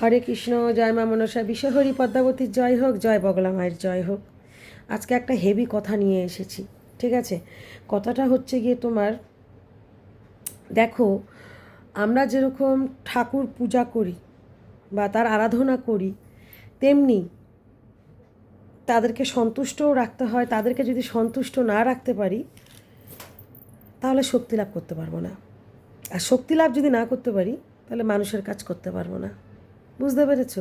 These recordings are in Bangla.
হরে কৃষ্ণ, জয় মা মনসা বিশ্ব হরি পদ্মাবতীর জয় হোক, জয় বগলা মায়ের, জয় হোক। আজকে একটা হেভি কথা নিয়ে এসেছি, ঠিক আছে? কথাটা হচ্ছে গিয়ে তোমার, দেখো, আমরা যেরকম ঠাকুর পূজা করি বা তার আরাধনা করি, তেমনি তাদেরকে সন্তুষ্টও রাখতে হয়, তাদেরকে যদি সন্তুষ্ট না রাখতে পারি, তাহলে শক্তি লাভ করতে পারব না। আর শক্তি লাভ যদি না করতে পারি, তাহলে মানুষের কাজ করতে পারব না। বুঝতে পেরেছ?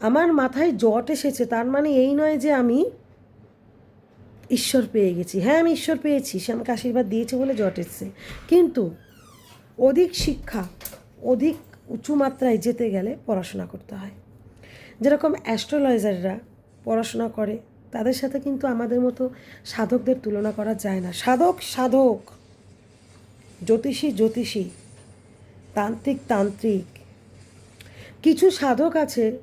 আমার মাথায় জট এসেছে, তার মানে এই নয় যে আমি ঈশ্বর পেয়ে গেছি। হ্যাঁ আমি ঈশ্বর পেয়েছি, সে আমাকে আশীর্বাদ দিয়েছে বলে জট এসছে। কিন্তু অধিক শিক্ষা, অধিক উঁচু মাত্রায় যেতে গেলে পড়াশোনা করতে হয়। যেরকম অ্যাস্ট্রোলজাররা পড়াশোনা করে, তাদের সাথে কিন্তু আমাদের মতো সাধকদের তুলনা করা যায় না। সাধক সাধক, জ্যোতিষী জ্যোতিষী, তান্ত্রিক তান্ত্রিক কিছু সাধক আছে,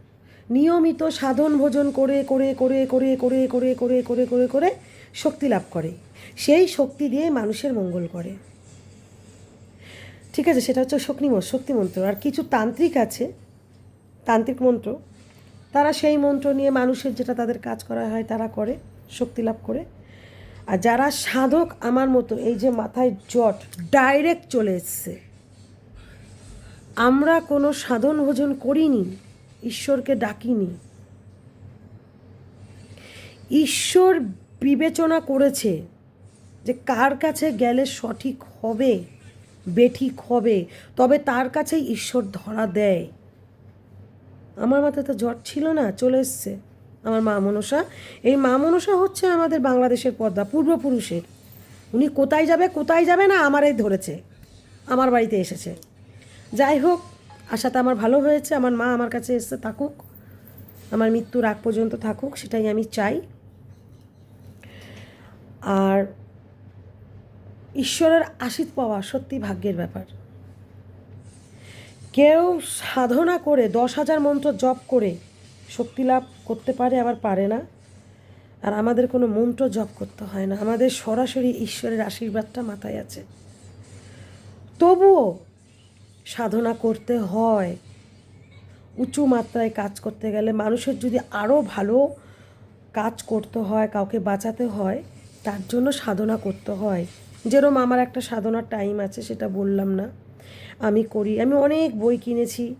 নিয়মিত সাধন ভোজন করে করে করে করে করে করে করে করে করে করে শক্তি লাভ করে। সেই শক্তি দিয়ে মানুষের মঙ্গল করে। ঠিক আছে, সেটা হচ্ছে শক্তি শক্তি মন্ত্র। আর কিছু তান্ত্রিক আছে, তান্ত্রিক মন্ত্র, তারা সেই মন্ত্র নিয়ে মানুষের যেটা তাদের কাজ করা হয় তারা করে, শক্তি লাভ করে। আর যারা সাধক আমার মতো, এই যে মাথায় জট ডাইরেক্ট চলে এসছে। আমরা কোনো সাধন ভোজন করিনি, ঈশ্বরকে ডাকিনি। ঈশ্বর বিবেচনা করেছে যে কার কাছে গেলে সঠিক হবে, বেঠিক হবে, তবে তার কাছেই ঈশ্বর ধরা দেয়। আমার মাথায় তো জ্বর ছিল না, চলে এসছে আমার মা মনসা। এই মা মনসা হচ্ছে আমাদের বাংলাদেশের পদ্মা পূর্বপুরুষের। উনি কোথায় যাবে কোথায় যাবে না আমারই ধরেছে, আমার বাড়িতে এসেছে। যাই হোক, আশাতে আমার ভালো হয়েছে, আমার মা আমার কাছে এসে থাকুক, আমার মৃত্যুর আগ পর্যন্ত থাকুক, সেটাই আমি চাই। আর ঈশ্বরের আশীত পাওয়া সত্যি ভাগ্যের ব্যাপার। কেউ সাধনা করে দশ হাজার মন্ত্র জপ করে শক্তি লাভ করতে পারে, আবার পারে না। আর আমাদের কোনো মন্ত্র জপ করতে হয় না। আমাদের সরাসরি ঈশ্বরের আশীর্বাদটা মাথায় আছে। তবুও সাধনা করতে হয়। উঁচু মাত্রায় কাজ করতে গেলে মানুষের যদি আরও ভালো কাজ করতে হয়, কাউকে বাঁচাতে হয়, তার জন্য সাধনা করতে হয়। যেরম আমার একটা সাধনার টাইম আছে, সেটা বললাম না। আমি করি, আমি অনেক বই কিনেছি,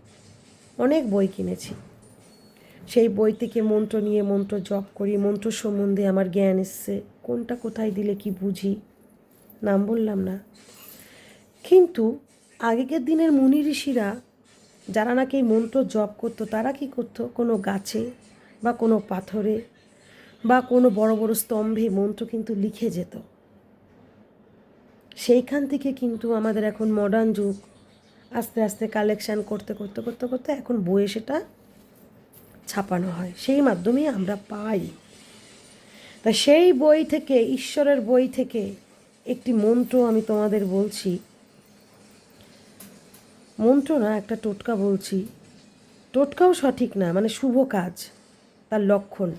অনেক বই কিনেছি। সেই বই থেকে মন্ত্র নিয়ে মন্ত্র জপ করি, মন্ত্র সম্বন্ধে আমার জ্ঞান এসছে। কোনটা কোথায় দিলে কি বুঝি? নাম বললাম না। কিন্তু আগেকার দিনের মুনি ঋষিরা যারা নাকি মন্ত্র জপ করতো, তারা কি করতো? কোনো গাছে বা কোনো পাথরে বা কোনো বড় বড় স্তম্ভে মন্ত্র কিন্তু লিখে যেত। সেইখান থেকে কিন্তু আমাদের এখন মডার্ন যুগ। আস্তে আস্তে কালেকশান করতে করতে করতে করতে এখন বইয়ে সেটা ছাপানো হয়। সেই মাধ্যমেই আমরা পাই। তা সেই বই থেকে, ঈশ্বরের বই থেকে একটি মন্ত্র আমি তোমাদের বলছি। মন্ত্র না, একটা টোটকা বলছি। টোটকাও সঠিক না মানে শুভ কাজ, তার লক্ষণ।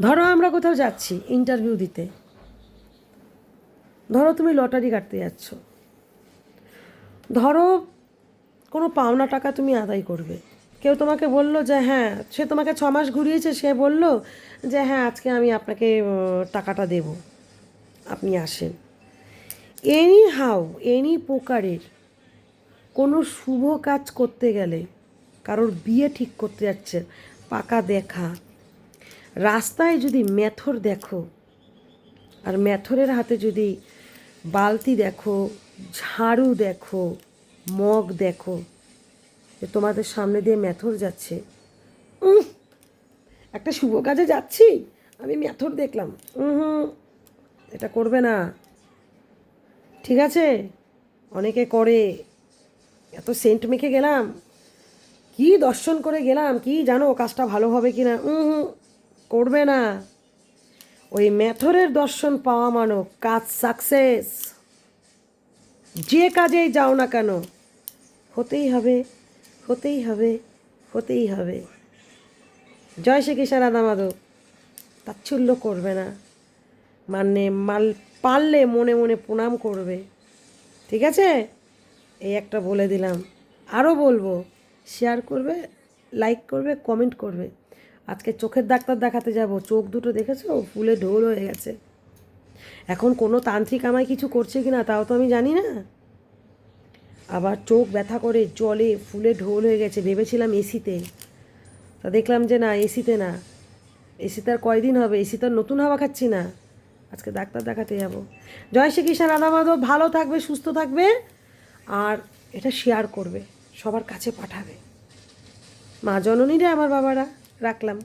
ধরো আমরা কোথাও যাচ্ছি ইন্টারভিউ দিতে। ধরো তুমি লটারি কাটতে যাচ্ছ। ধরো কোনো পাওনা টাকা তুমি আদায় করবে। কেউ তোমাকে বলল যে হ্যাঁ সে তোমাকে ছ মাস ঘুরিয়েছে, সে বলল যে হ্যাঁ আজকে আমি আপনাকে টাকাটা দেব। আপনি আসেন। এনি হাউ এনি প্রকারের কোনো শুভ কাজ করতে গেলে কারোর বিয়ে ঠিক করতে যাচ্ছে, পাকা দেখা। রাস্তায় যদি মেথর দেখো, আর মেথরের হাতে যদি বালতি দেখো, ঝাড়ু দেখো, মগ দেখো, যে তোমাদের সামনে দিয়ে মেথর যাচ্ছে একটা শুভ কাজে যাচ্ছি, আমি মেথর দেখলাম হুম এটা করবে না। ঠিক আছে? অনেকে করে। এত সেন্ট মেখে গেলাম। কি দর্শন করে গেলাম, কি জানো কাজটা ভালো হবে কি না হুম, করবে না। ওই মেথরের দর্শন পাওয়া মানো কাজ সাকসেস যে কাজেই যাও না কেন, হতেই হবে হতেই হবে হতেই হবে। জয় শ্রীকৃষ্ণ রাধা মাধব, তাচ্ছল্য করবে না। মানে মাল, পারলে মনে মনে প্রণাম করবে। ঠিক আছে? এই একটা বলে দিলাম। আরও বলব শেয়ার করবে লাইক করবে কমেন্ট করবে। আজকে চোখের ডাক্তার দেখাতে যাব। চোখ দুটো দেখেছ? ফুলে ঢোল হয়ে গেছে। এখন কোনো তান্ত্রিক আমায় কিছু করছে কি না তাও তো আমি জানি না। আবার চোখ ব্যথা করে জলে ফুলে ঢোল হয়ে গেছে। ভেবেছিলাম এসিতে। তা দেখলাম যে না, এসিতে না। এসিতে আর কয়দিন হবে? এসি তো নতুন হাওয়া খাচ্ছি না। আজকে ডাক্তার দেখাতে যাব। জয় শ্রীকৃষ্ণ, রাধা মাধব, ভালো থাকবে, সুস্থ থাকবে। আর এটা শেয়ার করবে সবার কাছে পাঠাবে। মা জননীরা আমার বাবারা রাখলাম।